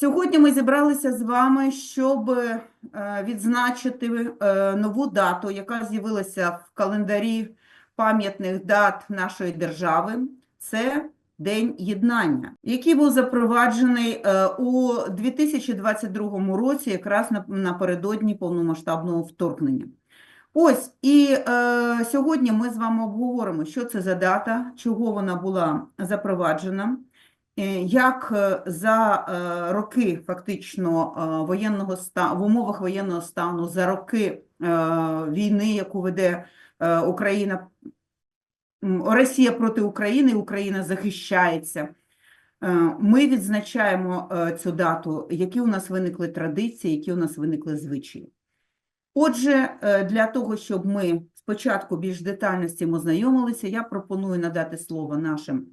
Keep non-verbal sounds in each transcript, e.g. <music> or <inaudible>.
Сьогодні ми зібралися з вами, щоб е, відзначити е, нову дату, яка з'явилася в календарі пам'ятних дат нашої держави. Це День єднання, який був запроваджений е, у 2022 році, якраз напередодні повномасштабного вторгнення. Ось і е, сьогодні ми з вами обговоримо, що це за дата, чого вона була запроваджена, як е, за е, роки фактично е, воєнного ста в умовах воєнного стану, за роки е, війни, яку веде е, Україна, Росія проти України, Україна захищається. Е, Ми відзначаємо е, цю дату, які у нас виникли традиції, які у нас виникли звичаї. Отже, е, для того, щоб ми спочатку більш детально з цим ознайомилися, я пропоную надати слово нашим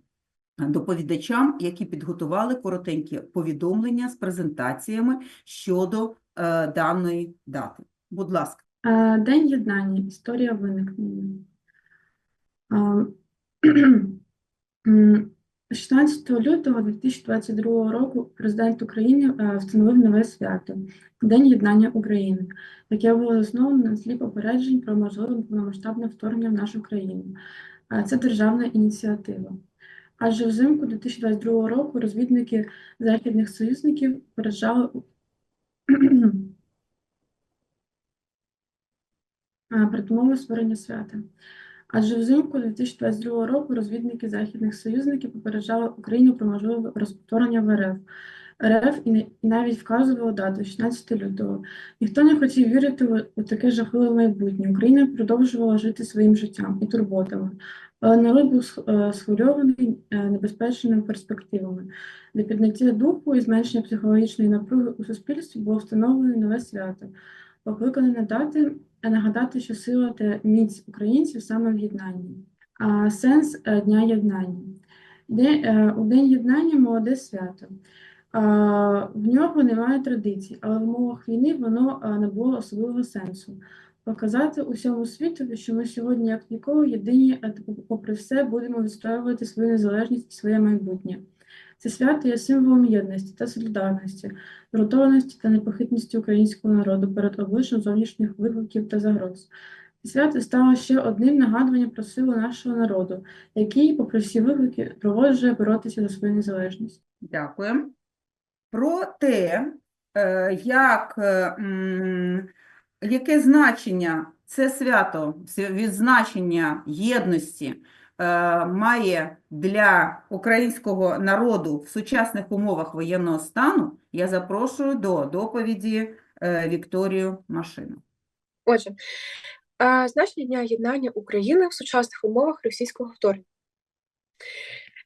доповідачам, які підготували коротенькі повідомлення з презентаціями щодо е, даної дати. Будь ласка. Е, День єднання. Історія виникнення. Е, 16 лютого 2022 року президент України е, встановив нове свято – День єднання України, яке було засновано на тлі попереджень про можливе повномасштабне вторгнення в нашу країну. Е, Це державна ініціатива. Адже взимку 2022 року розвідники західних союзників попереджали <clears throat> передмови створення свята. Адже взимку 2022 року розвідники західних союзників попереджали Україну про можливе розповторення в РФ. РФ і, не- і навіть вказували дату 16 лютого. Ніхто не хотів вірити у таке жахливе майбутнє. Україна продовжувала жити своїм життям і турботами. Але народ був е, схвильований е, небезпечними перспективами. Для підняття духу і зменшення психологічної напруги у суспільстві було встановлено нове свято, покликане надати а нагадати, що сила та міць українців саме в єднанні. А сенс е, Дня єднання. Де, е, у День єднання молоде свято. В нього немає традицій, але в умовах війни воно набуло особливого сенсу. Показати усьому світу, що ми сьогодні, як ніколи, єдині, а попри все, будемо відстоювати свою незалежність і своє майбутнє. Це свято є символом єдності та солідарності, згуртованості та непохитності українського народу перед обличчям зовнішніх викликів та загроз. Це свято стало ще одним нагадуванням про силу нашого народу, який, попри всі виклики, продовжує боротися за свою незалежність. Дякую. Про те, е, як, е, яке значення це свято, відзначення єдності е, має для українського народу в сучасних умовах воєнного стану, я запрошую до доповіді Вікторію Машину. Отже, значення Дня єднання України в сучасних умовах російського вторгнення.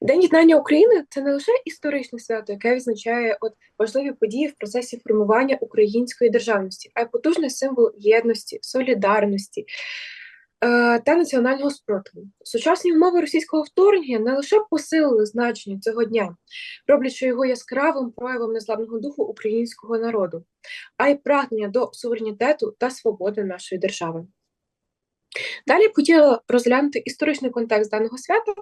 День єднання України це не лише історичне свято, яке відзначає от важливі події в процесі формування української державності, а й потужний символ єдності, солідарності е, та національного спротиву. Сучасні умови російського вторгнення не лише посилили значення цього дня, роблячи його яскравим проявом незламного духу українського народу, а й прагнення до суверенітету та свободи нашої держави. Далі б хотіла розглянути історичний контекст даного свята.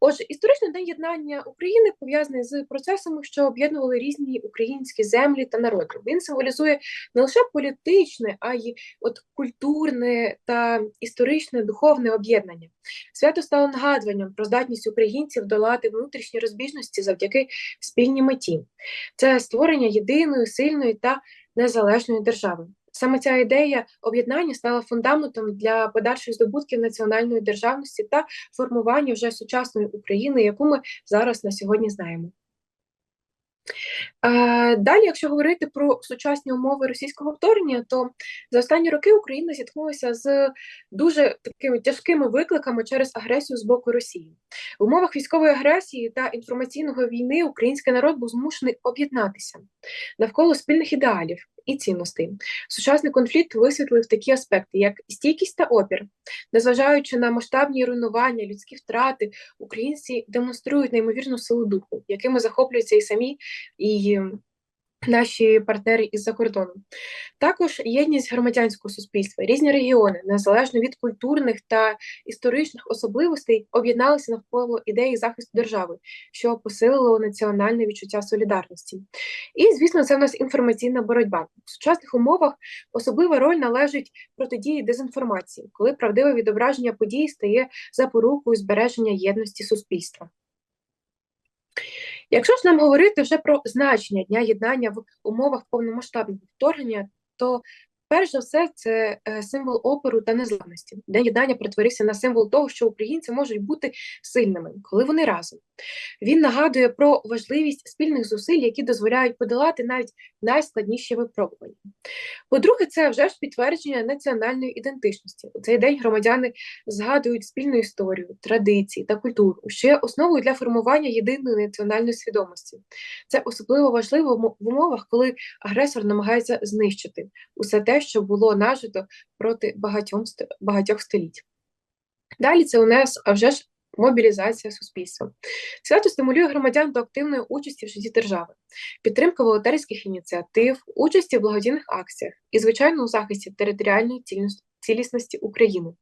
Отже, історичний день єднання України пов'язаний з процесами, що об'єднували різні українські землі та народи. Він символізує не лише політичне, а й от культурне та історичне духовне об'єднання. Свято стало нагадуванням про здатність українців долати внутрішні розбіжності завдяки спільній меті. Це створення єдиної, сильної та незалежної держави. Саме ця ідея об'єднання стала фундаментом для подальших здобутків національної державності та формування вже сучасної України, яку ми зараз на сьогодні знаємо. Е, Далі, якщо говорити про сучасні умови російського вторгнення, то за останні роки Україна зіткнулася з дуже такими тяжкими викликами через агресію з боку Росії. В умовах військової агресії та інформаційної війни український народ був змушений об'єднатися навколо спільних ідеалів і цінностей. Сучасний конфлікт висвітлив такі аспекти, як стійкість та опір. Незважаючи на масштабні руйнування, людські втрати, українці демонструють неймовірну силу духу, якими захоплюються і самі, і наші партнери із-за кордону. Також єдність громадянського суспільства, різні регіони, незалежно від культурних та історичних особливостей, об'єдналися навколо ідеї захисту держави, що посилило національне відчуття солідарності. І, звісно, це в нас інформаційна боротьба. У сучасних умовах особлива роль належить протидії дезінформації, коли правдиве відображення подій стає запорукою збереження єдності суспільства. Якщо ж нам говорити вже про значення Дня єднання в умовах повномасштабного вторгнення, то перш за все це е, символ опору та незламності. День єднання перетворився на символ того, що українці можуть бути сильними, коли вони разом. Він нагадує про важливість спільних зусиль, які дозволяють подолати навіть найскладніші випробування. По-друге, це вже ж підтвердження національної ідентичності. У цей день громадяни згадують спільну історію, традиції та культуру, що є основою для формування єдиної національної свідомості. Це особливо важливо в умовах, коли агресор намагається знищити усе те, що було нажито проти багатьом багатьох століть. Далі це у нас а вже ж мобілізація суспільства. Свято стимулює громадян до активної участі в житті держави, підтримка волонтерських ініціатив, участі в благодійних акціях і, звичайно, у захисті територіальної. Цілісності України,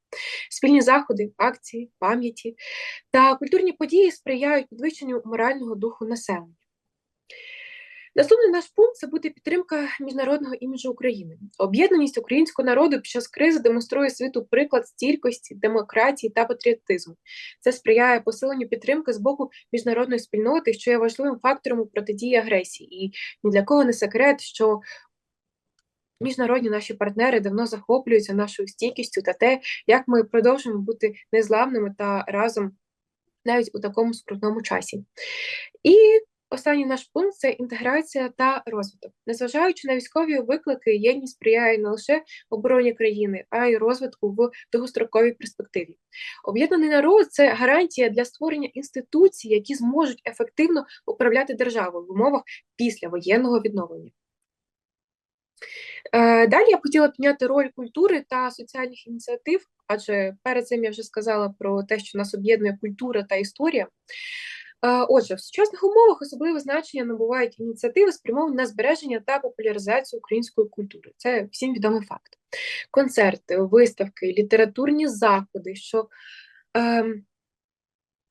спільні заходи, акції, пам'яті та культурні події сприяють підвищенню морального духу населення. Наступний наш пункт це буде підтримка міжнародного іміджу України. Об'єднаність українського народу під час кризи демонструє світу приклад стійкості, демократії та патріотизму. Це сприяє посиленню підтримки з боку міжнародної спільноти, що є важливим фактором у протидії агресії. І ні для кого не секрет, що міжнародні наші партнери давно захоплюються нашою стійкістю та те, як ми продовжуємо бути незламними та разом навіть у такому скрутному часі. І Останній наш пункт це інтеграція та розвиток. Незважаючи на військові виклики, єдність сприяє не лише обороні країни, а й розвитку в довгостроковій перспективі. Об'єднаний народ це гарантія для створення інституцій, які зможуть ефективно управляти державою в умовах післявоєнного відновлення. Е, Далі я хотіла підняти роль культури та соціальних ініціатив, адже перед цим я вже сказала про те, що нас об'єднує культура та історія. Е, Отже, в сучасних умовах особливе значення набувають ініціативи, спрямовані на збереження та популяризацію української культури. Це всім відомий факт. Концерти, виставки, літературні заходи, що ем,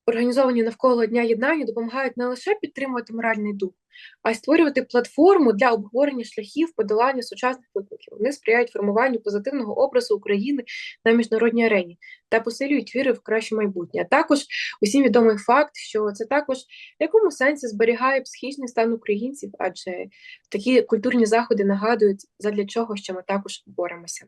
організовані навколо Дня єднання, допомагають не лише підтримувати моральний дух, а й створювати платформу для обговорення шляхів подолання сучасних викликів. Вони сприяють формуванню позитивного образу України на міжнародній арені та посилюють віри в краще майбутнє. А також усім відомий факт, що це також в якому сенсі зберігає психічний стан українців, адже такі культурні заходи нагадують, задля чого що ми також боремося.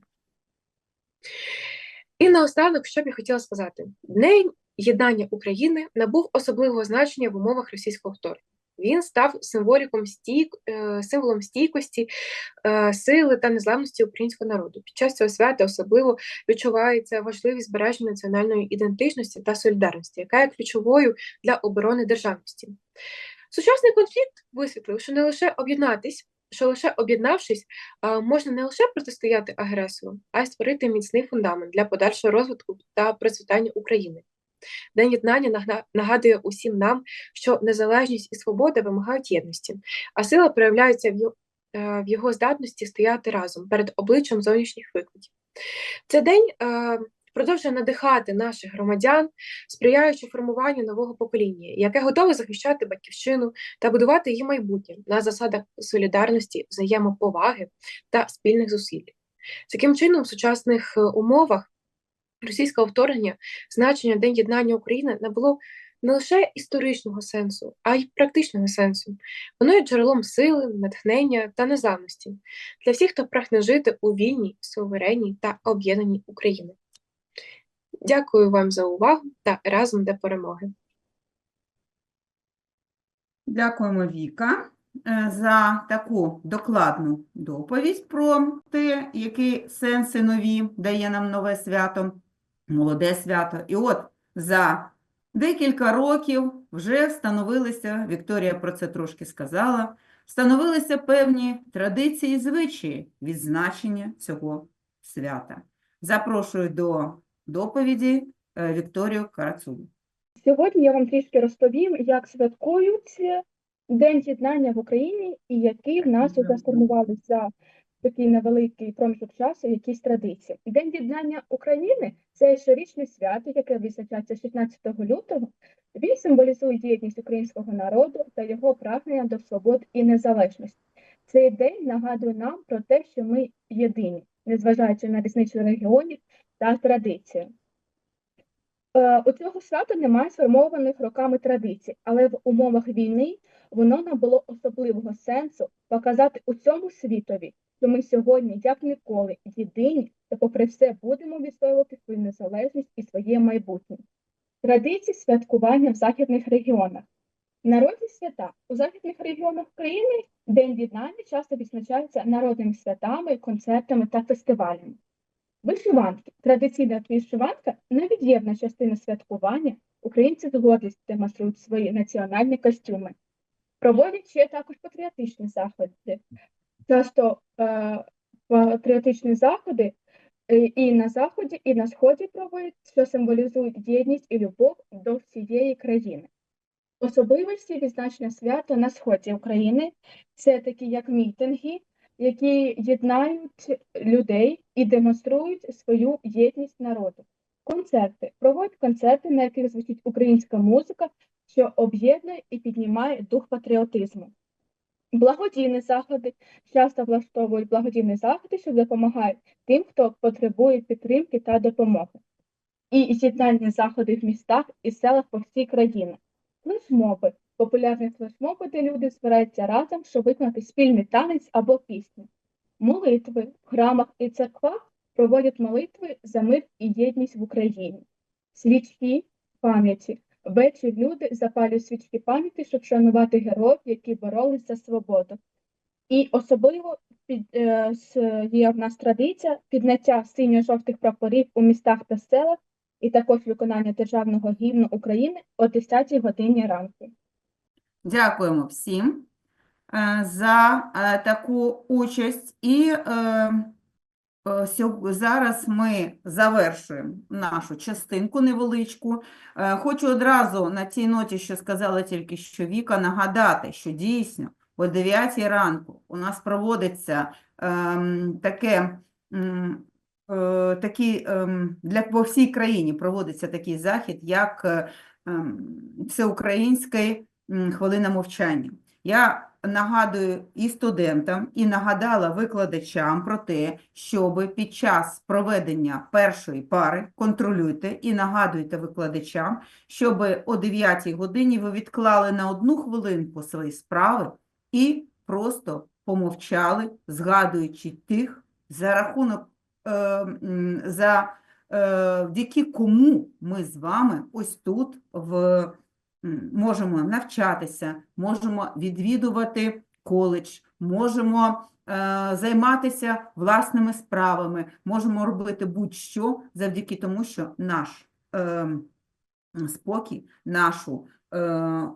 І наостанок, що б я хотіла сказати, День єднання України набув особливого значення в умовах російського вторгнення. Він став символіком стійк, е, символом стійкості, е, сили та незламності українського народу. Під час цього свята особливо відчувається важливість збереження національної ідентичності та солідарності, яка є ключовою для оборони державності. Сучасний конфлікт висвітлив, що не лише об'єднатись, що лише об'єднавшись, можна не лише протистояти агресору, а й створити міцний фундамент для подальшого розвитку та процвітання України. День єднання нагадує усім нам, що незалежність і свобода вимагають єдності, а сила проявляється в його, здатності стояти разом перед обличчям зовнішніх викликів. Цей день е, продовжує надихати наших громадян, сприяючи формуванню нового покоління, яке готове захищати батьківщину та будувати її майбутнє на засадах солідарності, взаємоповаги та спільних зусиль. Таким чином, в сучасних е, умовах російського вторгнення значення День єднання України набуло не лише історичного сенсу, а й практичного сенсу. Воно є джерелом сили, натхнення та незламності для всіх, хто прагне жити у вільній, суверенній та об'єднаній Україні. Дякую вам за увагу та разом до перемоги. Дякуємо, Віка, е, за таку докладну доповідь про те, які сенси нові дає нам нове свято, молоде свято. І от за декілька років вже встановилися, Вікторія про це трошки сказала, встановилися певні традиції і звичаї відзначення цього свята. Запрошую до доповіді е, Вікторію Карацулу. Сьогодні я вам трішки розповім, як святкують День єднання в Україні і які в нас уже сформувалися за такий невеликий проміжок часу якісь традиції. День єднання України це щорічне свято, яке відзначається 16 лютого. Він символізує єдність українського народу та його прагнення до свобод і незалежності. Цей день нагадує нам про те, що ми єдині, незважаючи на різницю регіонів та традицій. Е, У цього свята немає сформованих роками традицій, але в умовах війни воно набуло особливого сенсу показати усьому світові, що ми сьогодні, як ніколи, єдині та попри все будемо відстоювати свою незалежність і своє майбутнє. Традиції святкування в західних регіонах. Народні свята у західних регіонах країни День єднання часто відзначається народними святами, концертами та фестивалями. Вишиванки. Традиційна вишиванка невід'ємна частина святкування. Українці з гордістю демонструють свої національні костюми. Проводять ще також патріотичні заходи. Часто е, патріотичні заходи е, і на заході, і на сході проводять, що символізують єдність і любов до всієї країни. Особливості відзначення свята на сході України це такі як мітинги, які єднають людей і демонструють свою єдність народу. Концерти проводять концерти, на яких звучить українська музика, що об'єднує і піднімає дух патріотизму. Благодійні заходи часто влаштовують благодійні заходи, що допомагають тим, хто потребує підтримки та допомоги. І з'єднальні заходи в містах і селах по всій країні. Флешмоби популярні флешмоби, де люди збираються разом, щоб виконати спільний танець або пісню. Молитви в храмах і церквах проводять молитви за мир і єдність в Україні. Свічки пам'яті. Ввечері люди запалюють свічки пам'яті, щоб шанувати героїв, які боролись за свободу. І особливо під, е, є в нас традиція підняття синьо-жовтих прапорів у містах та селах, і також виконання державного гімну України о 10 годині ранку. Дякуємо всім е, за е, таку участь. І зараз ми завершуємо нашу частинку невеличку. Е, Хочу одразу на тій ноті, що сказала тільки що Віка, нагадати, що дійсно о 9 ранку у нас проводиться ем, таке. м, е, Такий, ем, для по всій країні проводиться такий захід, як е, ем, всеукраїнський м, хвилина мовчання. Я нагадую і студентам, і нагадала викладачам про те, щоб під час проведення першої пари контролюйте і нагадуйте викладачам, щоб о 9 годині ви відклали на одну хвилинку свої справи і просто помовчали, згадуючи тих, за рахунок, е, за е, завдяки кому ми з вами ось тут в можемо навчатися, можемо відвідувати коледж, можемо е, займатися власними справами, можемо робити будь-що завдяки тому, що наш е, спокій, нашу е,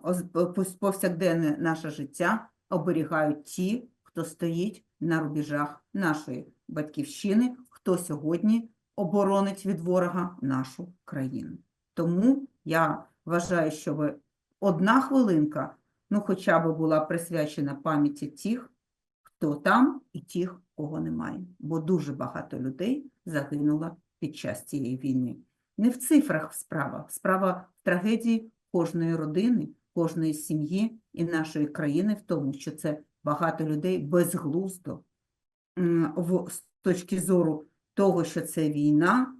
повсякденне наше життя оберігають ті, хто стоїть на рубежах нашої батьківщини, хто сьогодні оборонить від ворога нашу країну. Тому я вважаю, що одна хвилинка, ну хоча б була присвячена пам'яті тих, хто там, і тих, кого немає. Бо дуже багато людей загинуло під час цієї війни. Не в цифрах справа, справа в трагедії кожної родини, кожної сім'ї і нашої країни в тому, що це багато людей безглуздо з точки зору того, що це війна,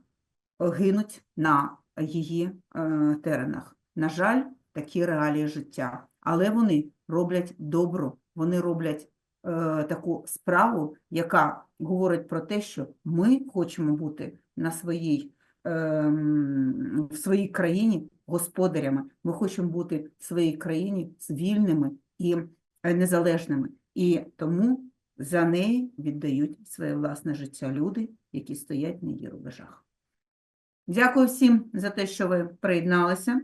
гинуть на її е, теренах. На жаль, такі реалії життя. Але вони роблять добро, вони роблять е, таку справу, яка говорить про те, що ми хочемо бути на своїй, ем, в своїй країні господарями. Ми хочемо бути в своїй країні вільними і е, незалежними. І тому за неї віддають своє власне життя люди, які стоять на її рубежах. Дякую всім за те, що ви приєдналися.